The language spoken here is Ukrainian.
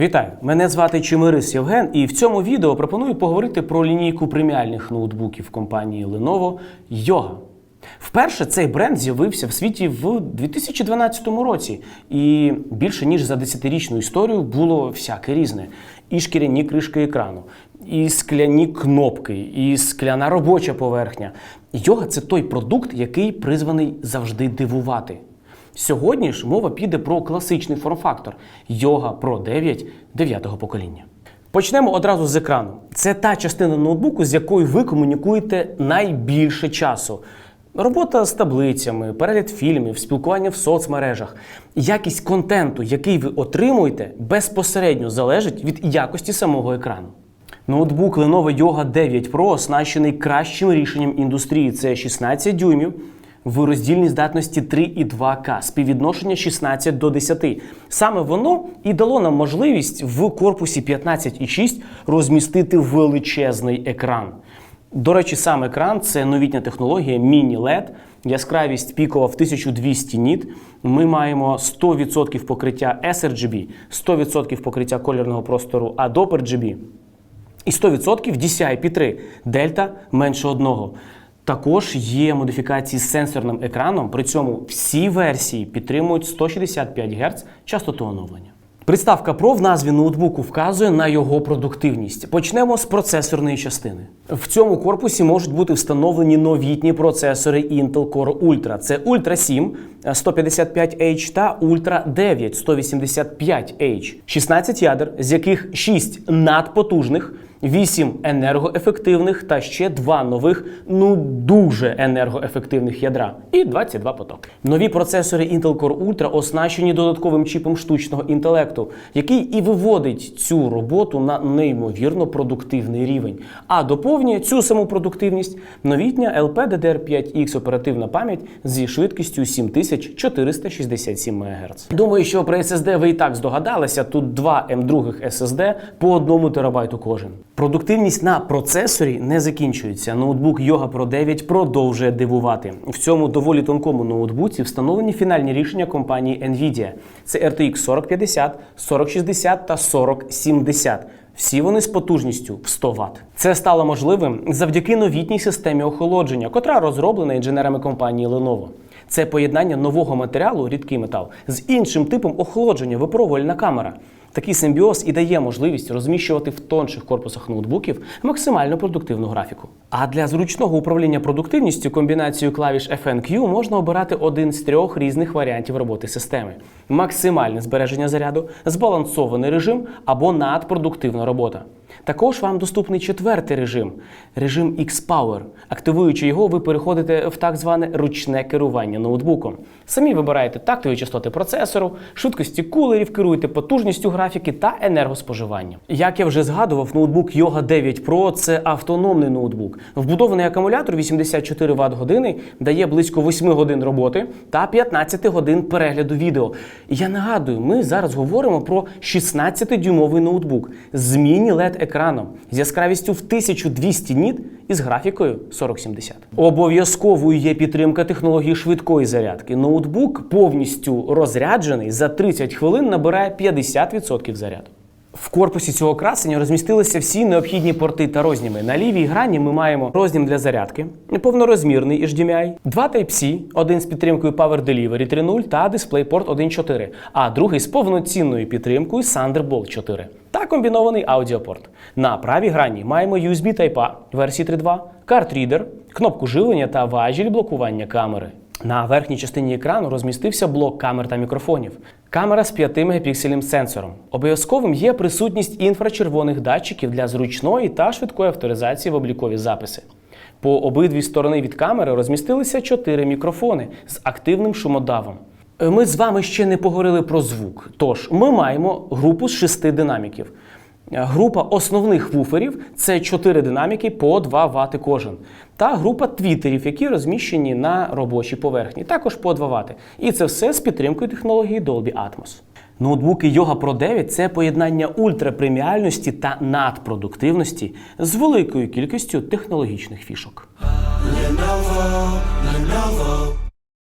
Вітаю! Мене звати Чимирис Євген, і в цьому відео пропоную поговорити про лінійку преміальних ноутбуків компанії Lenovo Yoga. Вперше цей бренд з'явився в світі в 2012 році, і більше ніж за десятирічну історію було всяке різне: і шкіряні кришки екрану, і скляні кнопки, і скляна робоча поверхня. Йога це той продукт, який призваний завжди дивувати. Сьогодні ж мова піде про класичний форм-фактор Yoga Pro 9 9 покоління. Почнемо одразу з екрану. Це та частина ноутбуку, з якою ви комунікуєте найбільше часу. Робота з таблицями, перегляд фільмів, спілкування в соцмережах. Якість контенту, який ви отримуєте, безпосередньо залежить від якості самого екрану. Ноутбук Lenovo Yoga 9 Pro оснащений кращим рішенням індустрії. Це 16 дюймів в роздільній здатності 3,2К, співвідношення 16 до 10. Саме воно і дало нам можливість в корпусі 15,6 розмістити величезний екран. До речі, сам екран це новітня технологія Mini-LED, яскравість пікова в 1200 ніт. Ми маємо 100% покриття sRGB, 100% покриття кольорного простору Adobe RGB і 100% DCI-P3, дельта менше одного. Також є модифікації з сенсорним екраном, при цьому всі версії підтримують 165 Гц частоту оновлення. Приставка Pro в назві ноутбуку вказує на його продуктивність. Почнемо з процесорної частини. В цьому корпусі можуть бути встановлені новітні процесори Intel Core Ultra. Це Ultra 7 155H та Ultra 9 185H. 16 ядер, з яких 6 надпотужних. 8 енергоефективних та ще два нових, ну дуже енергоефективних ядра, і 22 потоки. Нові процесори Intel Core Ultra оснащені додатковим чіпом штучного інтелекту, який і виводить цю роботу на неймовірно продуктивний рівень. А доповнює цю саму продуктивність новітня LPDDR5X оперативна пам'ять зі швидкістю 7467 МГц. Думаю, що при SSD ви і так здогадалися. Тут два M2 SSD по одному терабайту кожен. Продуктивність на процесорі не закінчується. Ноутбук Yoga Pro 9 продовжує дивувати. В цьому доволі тонкому ноутбуці встановлені фінальні рішення компанії Nvidia. Це RTX 4050, 4060 та 4070. Всі вони з потужністю в 100 Вт. Це стало можливим завдяки новітній системі охолодження, котра розроблена інженерами компанії Lenovo. Це поєднання нового матеріалу, рідкий метал, з іншим типом охолодження, випробувальна камера. Такий симбіоз і дає можливість розміщувати в тонших корпусах ноутбуків максимально продуктивну графіку. А для зручного управління продуктивністю комбінацію клавіш FNQ можна обирати один з трьох різних варіантів роботи системи: максимальне збереження заряду, збалансований режим або надпродуктивна робота. Також вам доступний четвертий режим режим X-Power. Активуючи його, ви переходите в так зване ручне керування ноутбуком. Самі вибираєте тактові частоти процесору, швидкості кулерів, керуєте потужністю графіки та енергоспоживанням. Як я вже згадував, ноутбук Yoga 9 Pro це автономний ноутбук. Вбудований акумулятор 84 Вт години дає близько 8 годин роботи та 15 годин перегляду відео. Я нагадую, ми зараз говоримо про 16-дюймовий ноутбук з міні-LED екраном з яскравістю в 1200 ніт і з графікою 4070. Обов'язковою є підтримка технології швидкої зарядки. Ноутбук повністю розряджений за 30 хвилин набирає 50% заряду. В корпусі цього красення розмістилися всі необхідні порти та розніми. На лівій грані ми маємо рознім для зарядки, повнорозмірний HDMI, два Type-C, один з підтримкою Power Delivery 3.0 та DisplayPort 1.4, а другий з повноцінною підтримкою Thunderbolt 4 та комбінований аудіопорт. На правій грані маємо USB Type-A версії 3.2, картрідер, кнопку живлення та важіль блокування камери. На верхній частині екрану розмістився блок камер та мікрофонів. Камера з 5 мегапіксельним сенсором. Обов'язковим є присутність інфрачервоних датчиків для зручної та швидкої авторизації в облікові записи. По обидві сторони від камери розмістилися 4 мікрофони з активним шумодавом. Ми з вами ще не поговорили про звук. Тож ми маємо групу з 6 динаміків. Група основних вуферів це 4 динаміки по 2 Вт кожен. Та група твітерів, які розміщені на робочій поверхні, також по 2 Вт. І це все з підтримкою технології Dolby Atmos. Ноутбуки Yoga Pro 9 це поєднання ультрапреміальності та надпродуктивності з великою кількістю технологічних фішок. Lenovo, Lenovo.